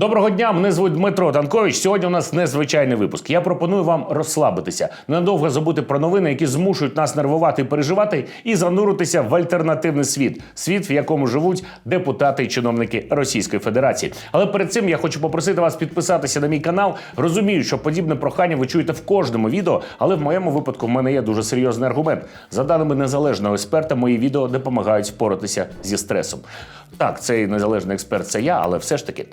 Доброго дня, мене звуть Дмитро Танкович. Сьогодні у нас незвичайний випуск. Я пропоную вам розслабитися, ненадовго забути про новини, які змушують нас нервувати і переживати, і зануритися в альтернативний світ світ, в якому живуть депутати і чиновники Російської Федерації. Але перед цим я хочу попросити вас підписатися на мій канал. Розумію, що подібне прохання ви чуєте в кожному відео, але в моєму випадку в мене є дуже серйозний аргумент. За даними незалежного експерта, мої відео допомагають впоратися зі стресом. Так, цей незалежний експерт це я, але все ж таки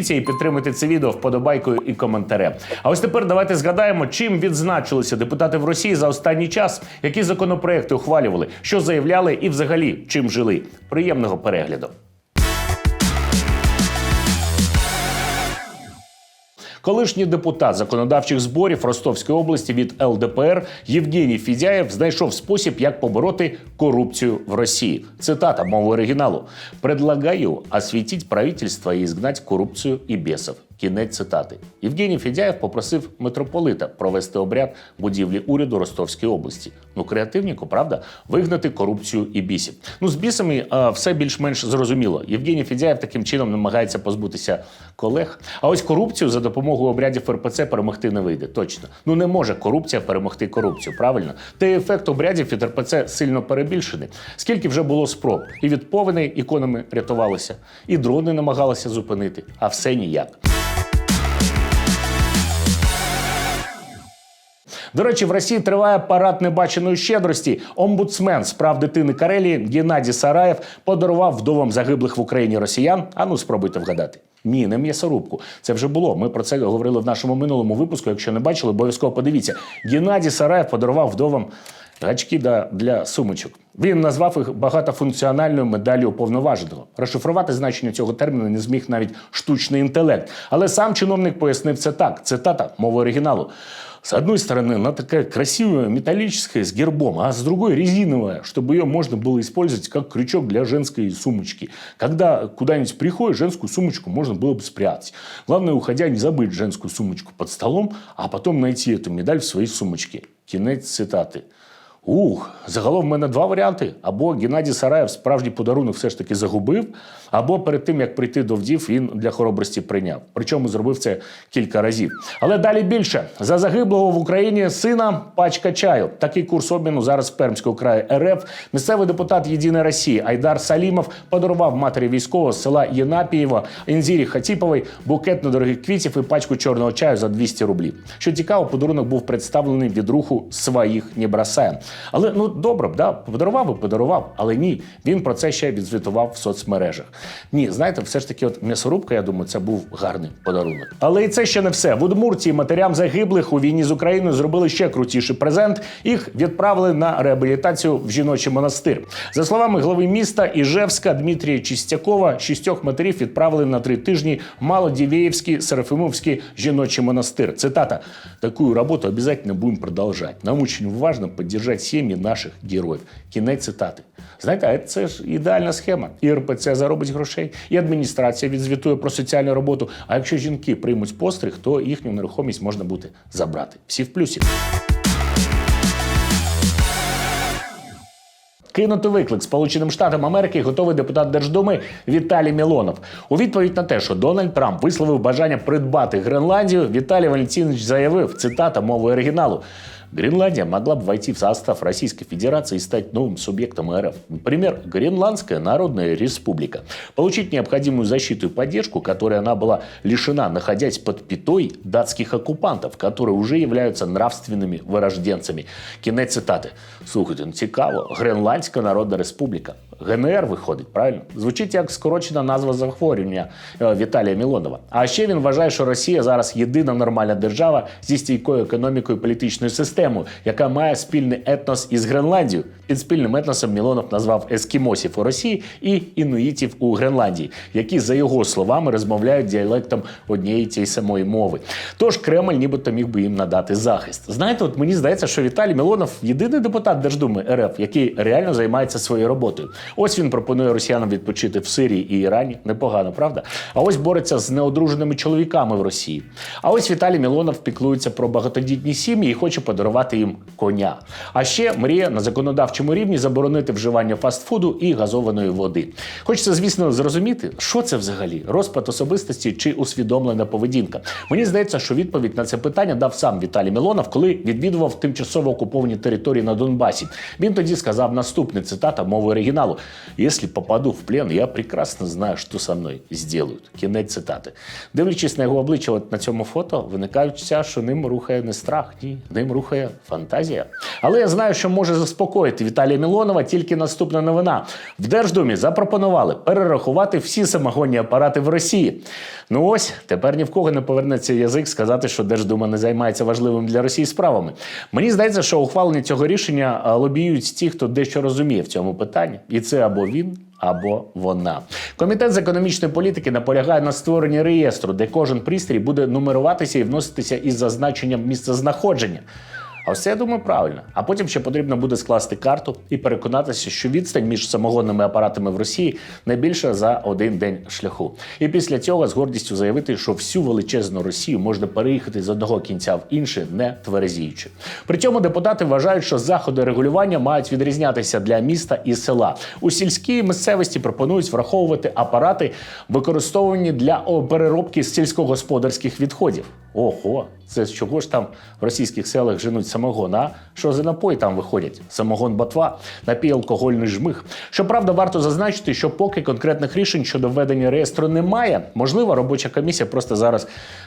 підпишіться і підтримуйте це відео вподобайкою і коментарем. А ось тепер давайте згадаємо, чим відзначилися депутати в Росії за останній час, які законопроекти ухвалювали, що заявляли і взагалі чим жили. Приємного перегляду. Колишній депутат законодавчих зборів Ростовської області від ЛДПР Євгеній Фізяєв знайшов спосіб, як побороти корупцію в Росії. Цитата мови оригіналу: «Предлагаю освітити правительство і згнати корупцію і бесов». Кінець цитати. Євгеній Федяєв попросив митрополита провести обряд будівлі уряду Ростовської області. Ну, креативніку, правда, вигнати корупцію і бісів. Ну, з бісами а, все більш-менш зрозуміло. Євгеній Федяєв таким чином намагається позбутися колег. А ось корупцію за допомогою обрядів РПЦ перемогти не вийде. Точно. Ну не може корупція перемогти корупцію, правильно? Та й ефект обрядів від РПЦ сильно перебільшений. Скільки вже було спроб, і від повеней іконами рятувалися, і дрони намагалися зупинити, а все ніяк. До речі, в Росії триває парад небаченої щедрості. Омбудсмен справ дитини Карелії Геннадій Сараєв подарував вдовам загиблих в Україні росіян. А ну спробуйте вгадати. Ні, не м'ясорубку. Це вже було. Ми про це говорили в нашому минулому випуску. Якщо не бачили, обов'язково подивіться. Геннадій Сараєв подарував вдовам гачки для, для сумочок. Він назвав їх багатофункціональною медаллю уповноваженого. Розшифрувати значення цього терміну не зміг навіть штучний інтелект. Але сам чиновник пояснив це так. Цитата мови оригіналу. С одной стороны, она такая красивая, металлическая, с гербом, а с другой резиновая, чтобы ее можно было использовать как крючок для женской сумочки. Когда куда-нибудь приходишь, женскую сумочку можно было бы спрятать. Главное, уходя, не забыть женскую сумочку под столом, а потом найти эту медаль в своей сумочке. Кінець цитати. Ух, загалом в мене два варіанти: або Геннадій Сараєв справжній подарунок все ж таки загубив, або перед тим як прийти до вдів, він для хоробрості прийняв. Причому зробив це кілька разів. Але далі більше за загиблого в Україні сина пачка чаю. Такий курс обміну зараз в Пермському краї РФ. Місцевий депутат Єдиної Росії Айдар Салімов подарував матері військового з села Єнапієва Інзірі Хатіповій букет недорогих квітів і пачку чорного чаю за 200 рублів. Що цікаво, подарунок був представлений від руху своїх не бросаєм. Але ну добре б, да, подарував і подарував, але ні, він про це ще відзвітував в соцмережах. Ні, знаєте, все ж таки, от м'ясорубка, я думаю, це був гарний подарунок. Але і це ще не все. В Удмуртії матерям загиблих у війні з Україною зробили ще крутіший презент. Їх відправили на реабілітацію в жіночий монастир. За словами глави міста Іжевська Дмитрія Чистякова, шістьох матерів відправили на три тижні в Серафимовський жіночий монастир. Цитата: таку роботу обов'язково будемо продовжувати. Нам дуже важливо підтримати сім'ї наших героїв. Кінець цитати. Знаєте, це ж ідеальна схема. І РПЦ заробить грошей, і адміністрація відзвітує про соціальну роботу. А якщо жінки приймуть постриг, то їхню нерухомість можна буде забрати. Всі в плюсі. Кинути виклик Сполученим Штатам Америки готовий депутат Держдуми Віталій Мілонов. У відповідь на те, що Дональд Трамп висловив бажання придбати Гренландію, Віталій Валентинович заявив цитата мовою оригіналу. Гренландия могла бы войти в состав Российской Федерации и стать новым субъектом РФ. Например, Гренландская Народная Республика. Получить необходимую защиту и поддержку, которой она была лишена, находясь под пятой датских оккупантов, которые уже являются нравственными вырожденцами. Кінець цитати. Слухайте, ну цікаво. Гренландська Народна Республіка. ГНР виходить, правильно? Звучить як скорочена назва захворювання е, Віталія Мілонова. А ще він вважає, що Росія зараз єдина нормальна держава зі стійкою економікою і політичною системою, яка має спільний етнос із Гренландією. Під спільним етносом Мілонов назвав ескімосів у Росії і інуїтів у Гренландії, які, за його словами, розмовляють діалектом однієї тієї самої мови. Тож Кремль нібито міг би їм надати захист. Знаєте, от мені здається, що Віталій Мілонов єдиний депутат Держдуми РФ, який реально займається своєю роботою. Ось він пропонує росіянам відпочити в Сирії і Ірані. Непогано, правда? А ось бореться з неодруженими чоловіками в Росії. А ось Віталій Мілонов піклується про багатодітні сім'ї і хоче подарувати їм коня. А ще мріє на законодавчому рівні заборонити вживання фастфуду і газованої води. Хочеться, звісно, зрозуміти, що це взагалі розпад особистості чи усвідомлена поведінка. Мені здається, що відповідь на це питання дав сам Віталій Мілонов, коли відвідував тимчасово окуповані території на Донбасі. Він тоді сказав наступне цитата мови оригіналу: Якщо попаду в плен, я прекрасно знаю, що со мною зроблять. Кінець цитати. Дивлячись на його обличчя, от на цьому фото, виникає відчуття, що ним рухає не страх, ні, ним рухає фантазія. Але я знаю, що може заспокоїти Віталія Мілонова тільки наступна новина. В Держдумі запропонували перерахувати всі самогонні апарати в Росії. Ну ось тепер ні в кого не повернеться язик сказати, що Держдума не займається важливим для Росії справами. Мені здається, що ухвалення цього рішення лобіюють ті, хто дещо розуміє в цьому питанні, і це або він. Або вона. Комітет з економічної політики наполягає на створенні реєстру, де кожен пристрій буде нумеруватися і вноситися із зазначенням місцезнаходження. А це я думаю правильно. А потім ще потрібно буде скласти карту і переконатися, що відстань між самогонними апаратами в Росії найбільша за один день шляху. І після цього з гордістю заявити, що всю величезну Росію можна переїхати з одного кінця в інше, не тверезіючи. При цьому депутати вважають, що заходи регулювання мають відрізнятися для міста і села. У сільській місцевості пропонують враховувати апарати, використовані для переробки сільськогосподарських відходів. Ого, це з чого ж там в російських селах женуть самогон? А що за напої там виходять? Самогон ботва, напій алкогольний жмих. Щоправда, варто зазначити, що поки конкретних рішень щодо введення реєстру немає, можливо, робоча комісія просто зараз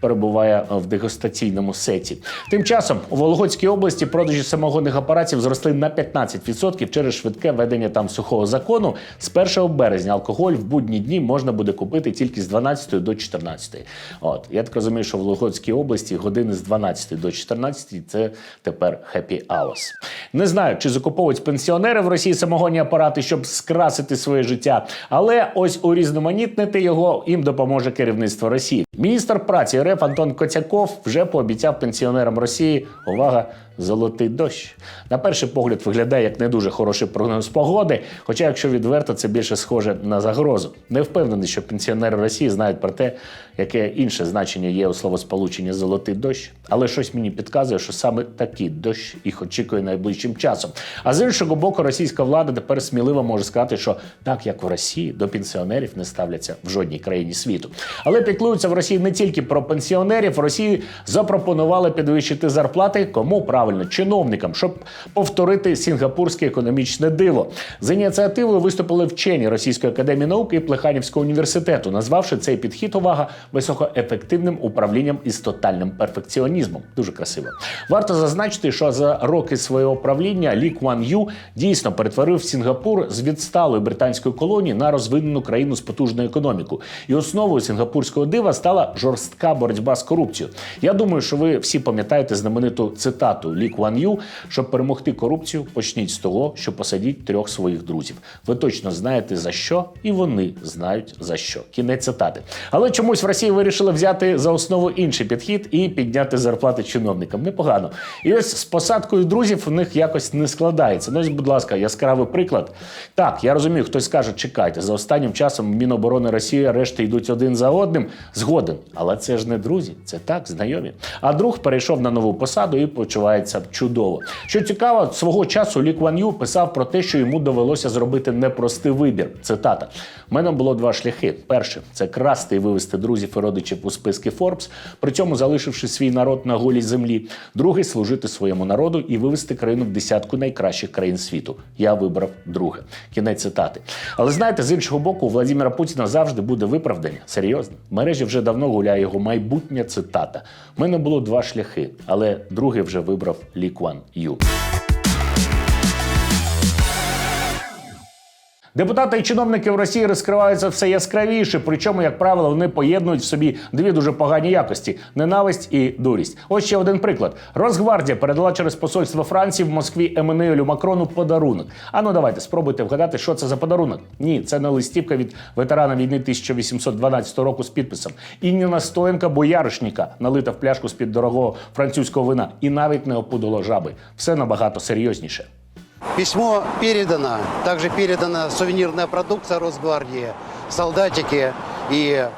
перебуває в дегустаційному сеті. Тим часом у Вологодській області продажі самогонних апаратів зросли на 15% через швидке ведення там сухого закону. З 1 березня алкоголь в будні дні можна буде купити тільки з 12 до 14. От я так розумію, що в Вологодській області години з 12 до 14 це тепер happy hours. Не знаю, чи закуповують пенсіонери в Росії самогонні апарати, щоб скрасити своє життя, але ось урізноманітнити його їм допоможе керівництво Росії. Міністр праці РФ Антон Коцяков вже пообіцяв пенсіонерам Росії увага. Золотий дощ на перший погляд виглядає як не дуже хороший прогноз погоди. Хоча, якщо відверто, це більше схоже на загрозу. Не впевнений, що пенсіонери Росії знають про те, яке інше значення є у словосполученні золотий дощ. Але щось мені підказує, що саме такий дощ їх очікує найближчим часом. А з іншого боку, російська влада тепер сміливо може сказати, що так як в Росії до пенсіонерів не ставляться в жодній країні світу. Але піклуються в Росії не тільки про пенсіонерів. Росії запропонували підвищити зарплати кому правильно чиновникам, щоб повторити сінгапурське економічне диво. З ініціативою виступили вчені Російської академії наук і Плеханівського університету, назвавши цей підхід увага високоефективним управлінням із тотальним перфекціонізмом. Дуже красиво. Варто зазначити, що за роки свого правління Лі Куан Ю дійсно перетворив Сінгапур з відсталої британської колонії на розвинену країну з потужною економікою. І основою сінгапурського дива стала жорстка боротьба з корупцією. Я думаю, що ви всі пам'ятаєте знамениту цитату Лі Куан Ю, щоб перемогти корупцію, почніть з того, що посадіть трьох своїх друзів. Ви точно знаєте за що, і вони знають за що. Кінець цитати. Але чомусь в Росії вирішили взяти за основу інший підхід і підняти зарплати чиновникам. Непогано. І ось з посадкою друзів у них якось не складається. Ну, ось, будь ласка, яскравий приклад. Так, я розумію, хтось скаже, чекайте, за останнім часом Міноборони Росії решти йдуть один за одним. Згоден. Але це ж не друзі, це так, знайомі. А друг перейшов на нову посаду і почувається чудово. Що цікаво, свого часу Лі Куан Ю писав про те, що йому довелося зробити непростий вибір. Цитата: У мене було два шляхи. Перше це красти і вивести друзів і родичів у списки Форбс, при цьому залишивши свій народ на голій землі. Другий служити своєму народу і вивести країну в десятку найкращих країн світу. Я вибрав друге. Кінець цитати. Але знаєте, з іншого боку, у Владимира Путіна завжди буде виправдання. Серйозно, мережі вже давно гуляє його майбутня цитата. У мене було два шляхи, але другий вже вибрав Лікван Ю. Депутати і чиновники в Росії розкриваються все яскравіше, причому, як правило, вони поєднують в собі дві дуже погані якості: ненависть і дурість. Ось ще один приклад: Росгвардія передала через посольство Франції в Москві Еммануелю Макрону подарунок. А ну давайте спробуйте вгадати, що це за подарунок. Ні, це не листівка від ветерана війни 1812 року з підписом, і не настоянка бояришника, налита в пляшку з під дорогого французького вина, і навіть не опудало жаби. Все набагато серйозніше. Письмо передано. Также передана сувенирная продукция Росгвардии, солдатики и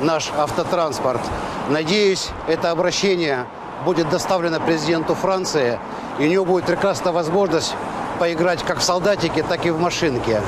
наш автотранспорт. Надеюсь, это обращение будет доставлено президенту Франции, и у него будет прекрасная возможность поиграть как в солдатики, так и в машинке.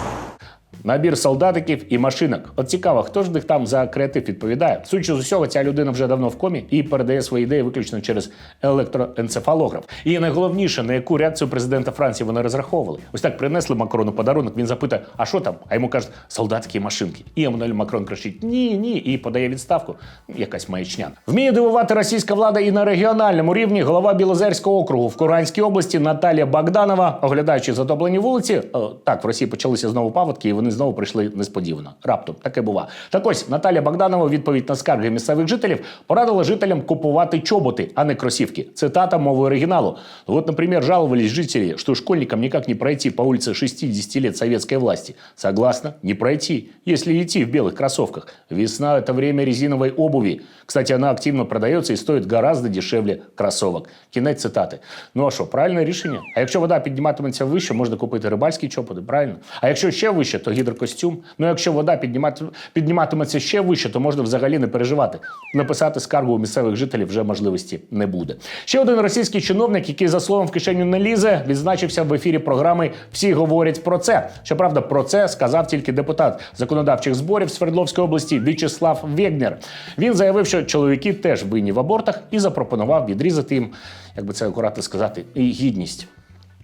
Набір солдатиків і машинок. От цікаво, хто ж них там за креатив відповідає. Судячи з усього, ця людина вже давно в комі і передає свої ідеї виключно через електроенцефалограф. І найголовніше, на яку реакцію президента Франції вони розраховували. Ось так принесли Макрону подарунок. Він запитує, а що там? А йому кажуть, солдатські машинки. І Еммануель Макрон кричить Ні, ні, і подає відставку. Якась маячня. Вміє дивувати російська влада і на регіональному рівні. Голова Білозерського округу в Куранській області Наталія Богданова, оглядаючи затоплені вулиці, о, так в Росії почалися знову паводки, і вони знову прийшли несподівано. Раптом таке бува. Так ось Наталя Богданова, у відповідь на скарги місцевих жителів, порадила жителям купувати чоботи, а не кросівки. Цитата мови оригиналу. Вот, например, жаловались жители, что школьникам никак не пройти по улице 60 лет советской власти. Согласна, не пройти, если идти в белых кроссовках. Весна – это время резиновой обуви. Кстати, она активно продается и стоит гораздо дешевле кроссовок. Кінець цитати. Ну а що, правильне рішення? А якщо вода підніматиметься вище, можна купити рибальські чоботи, правильно? А якщо ще вище, то гідрокостюм. Ну якщо вода піднімат... підніматиметься ще вище, то можна взагалі не переживати. Написати скаргу у місцевих жителів вже можливості не буде. Ще один російський чиновник, який за словом в кишеню не лізе, відзначився в ефірі програми Всі говорять про це. Щоправда, про це сказав тільки депутат законодавчих зборів Свердловської області В'ячеслав Вєгнер. Він заявив, що чоловіки теж винні в абортах і запропонував відрізати їм, як би це акуратно сказати, і гідність.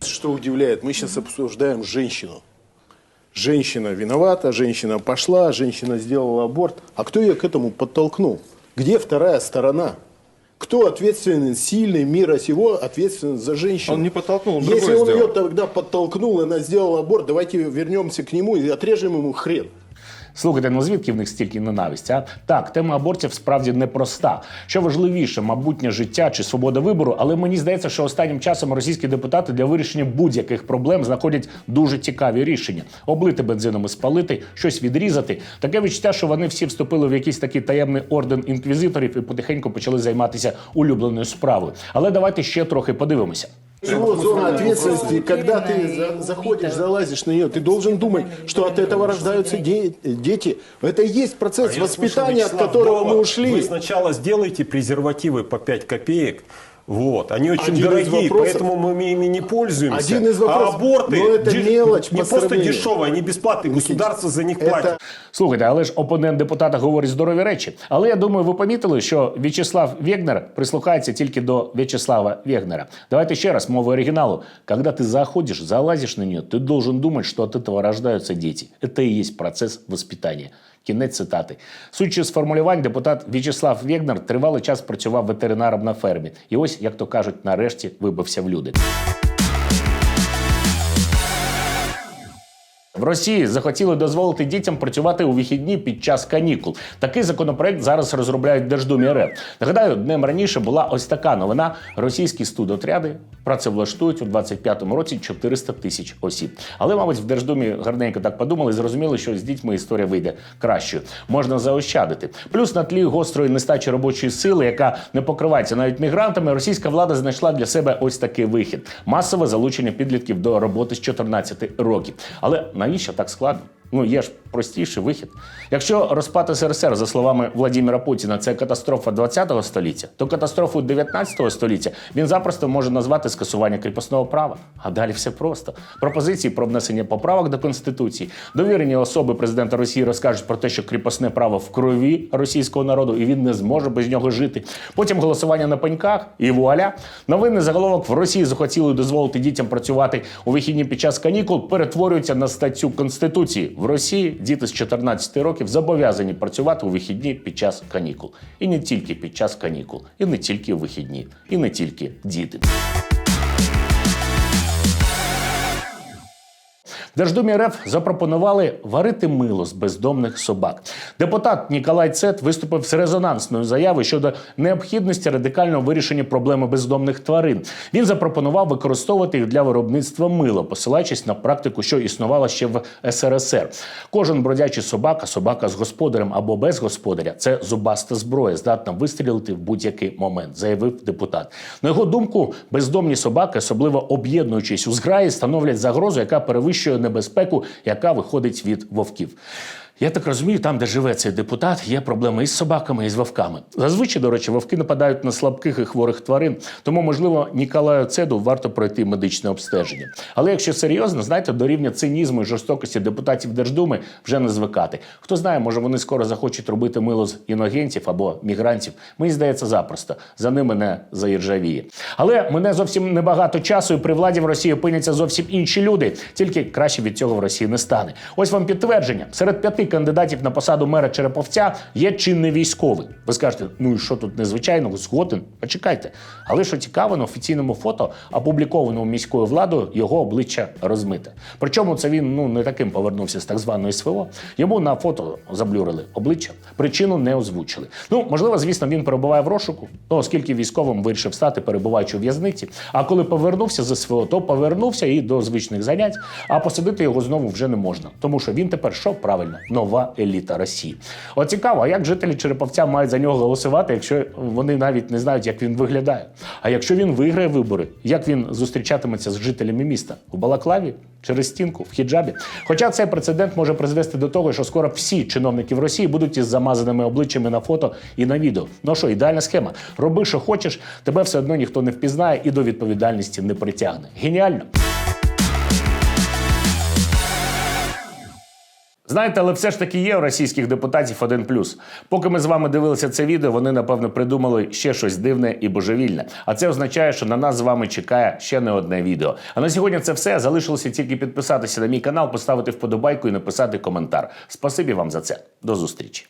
Что удивляет, мы сейчас обсуждаем женщину. Женщина виновата, женщина пошла, женщина сделала аборт. А кто ее к этому подтолкнул? Где вторая сторона? Кто ответственен, сильный мира сего, ответственен за женщину? Он не подтолкнул, он Если он ее сделал. тогда подтолкнул, и она сделала аборт, давайте вернемся к нему и отрежем ему хрен. Слухайте, ну звідки в них стільки ненависті? А так, тема абортів справді непроста. Що важливіше, мабутнє життя чи свобода вибору, але мені здається, що останнім часом російські депутати для вирішення будь-яких проблем знаходять дуже цікаві рішення: облити бензином і спалити, щось відрізати. Таке відчуття, що вони всі вступили в якийсь такий таємний орден інквізиторів і потихеньку почали займатися улюбленою справою. Але давайте ще трохи подивимося. Его зона ответственности, когда ты за- заходишь, залазишь на нее, ты должен думать, что от этого рождаются де- дети. Это и есть процесс А Я слышал, воспитания, от Вячеслав которого Голова, мы ушли. Вы сначала сделайте презервативы по 5 копеек. Вот. Они очень Один из дорогие, вопросов- поэтому мы ими не пользуемся. Один из вопросов- А аборты но это деш- мелочь не по просто сравнению. дешевые, они бесплатные. Государство за них Это платит. Слухайте, але ж опонент депутата говорить здорові речі. Але я думаю, ви помітили, що В'ячеслав Вегнер прислухається тільки до В'ячеслава Вегнера. Давайте ще раз мову оригиналу. Когда ты заходишь, залазишь на нее, ты должен думать, что от этого рождаются дети. Это и есть процесс воспитания. Кінець цитати. Судячи з формулювань, депутат В'ячеслав Вегнер тривалий час працював ветеринаром на фермі. І ось, як то кажуть, нарешті вибився в люди. В Росії захотіли дозволити дітям працювати у вихідні під час канікул. Такий законопроект зараз розробляють Держдумі РФ. Нагадаю, днем раніше була ось така новина: російські студотряди працевлаштують у 25-му році 400 тисяч осіб. Але, мабуть, в Держдумі гарненько так подумали зрозуміли, що з дітьми історія вийде кращою. Можна заощадити. Плюс на тлі гострої нестачі робочої сили, яка не покривається навіть мігрантами, російська влада знайшла для себе ось такий вихід: масове залучення підлітків до роботи з 14 років. Але навіщо так складно? Ну, є ж простіший вихід. Якщо розпад СРСР, за словами Владимира Путіна, це катастрофа 20-го століття, то катастрофу 19-го століття він запросто може назвати скасування кріпосного права. А далі все просто. Пропозиції про внесення поправок до Конституції, довірені особи президента Росії розкажуть про те, що кріпосне право в крові російського народу, і він не зможе без нього жити. Потім голосування на пеньках, і вуаля. Новинний заголовок в Росії захотіли дозволити дітям працювати у вихідні під час канікул, перетворюється на статтю Конституції. В Росії діти з 14 років зобов'язані працювати у вихідні під час канікул. І не тільки під час канікул, і не тільки у вихідні, і не тільки діти. Держдумі РФ запропонували варити мило з бездомних собак. Депутат Ніколай Цет виступив з резонансною заявою щодо необхідності радикального вирішення проблеми бездомних тварин. Він запропонував використовувати їх для виробництва мила, посилаючись на практику, що існувала ще в СРСР. Кожен бродячий собака, собака з господарем або без господаря це зубаста зброя, здатна вистрілити в будь-який момент, заявив депутат. На його думку, бездомні собаки, особливо об'єднуючись у зграї, становлять загрозу, яка перевищує небезпеку, яка виходить від вовків. Я так розумію, там, де живе цей депутат, є проблеми із собаками, і з вовками. Зазвичай, до речі, вовки нападають на слабких і хворих тварин, тому, можливо, Ніколаю Цеду варто пройти медичне обстеження. Але якщо серйозно, знаєте, до рівня цинізму і жорстокості депутатів Держдуми вже не звикати. Хто знає, може вони скоро захочуть робити мило з іногентів або мігрантів. Мені здається, запросто за ними не заіржавіє. Але мене зовсім небагато часу, і при владі в Росії опиняться зовсім інші люди. Тільки краще від цього в Росії не стане. Ось вам підтвердження: серед п'яти кандидатів на посаду мера Череповця є чинний військовий. Ви скажете, ну і що тут незвичайного? Згоден? Почекайте. Але що цікаво, на офіційному фото, опублікованому міською владою, його обличчя розмите. Причому це він ну не таким повернувся з так званої СВО. Йому на фото заблюрили обличчя. Причину не озвучили. Ну можливо, звісно, він перебуває в розшуку. Ну, оскільки військовим вирішив стати, перебуваючи у в'язниці. А коли повернувся з СВО, то повернувся і до звичних занять. А посадити його знову вже не можна, тому що він тепер що правильно нова еліта Росії. От цікаво, а як жителі Череповця мають за нього голосувати, якщо вони навіть не знають, як він виглядає. А якщо він виграє вибори, як він зустрічатиметься з жителями міста у Балаклаві? Через стінку в хіджабі. Хоча цей прецедент може призвести до того, що скоро всі чиновники в Росії будуть із замазаними обличчями на фото і на відео. Ну що, ідеальна схема. Роби, що хочеш, тебе все одно ніхто не впізнає і до відповідальності не притягне. Геніально. Знаєте, але все ж таки є у російських депутатів один плюс. Поки ми з вами дивилися це відео, вони напевно придумали ще щось дивне і божевільне. А це означає, що на нас з вами чекає ще не одне відео. А на сьогодні це все. Залишилося тільки підписатися на мій канал, поставити вподобайку і написати коментар. Спасибі вам за це. До зустрічі.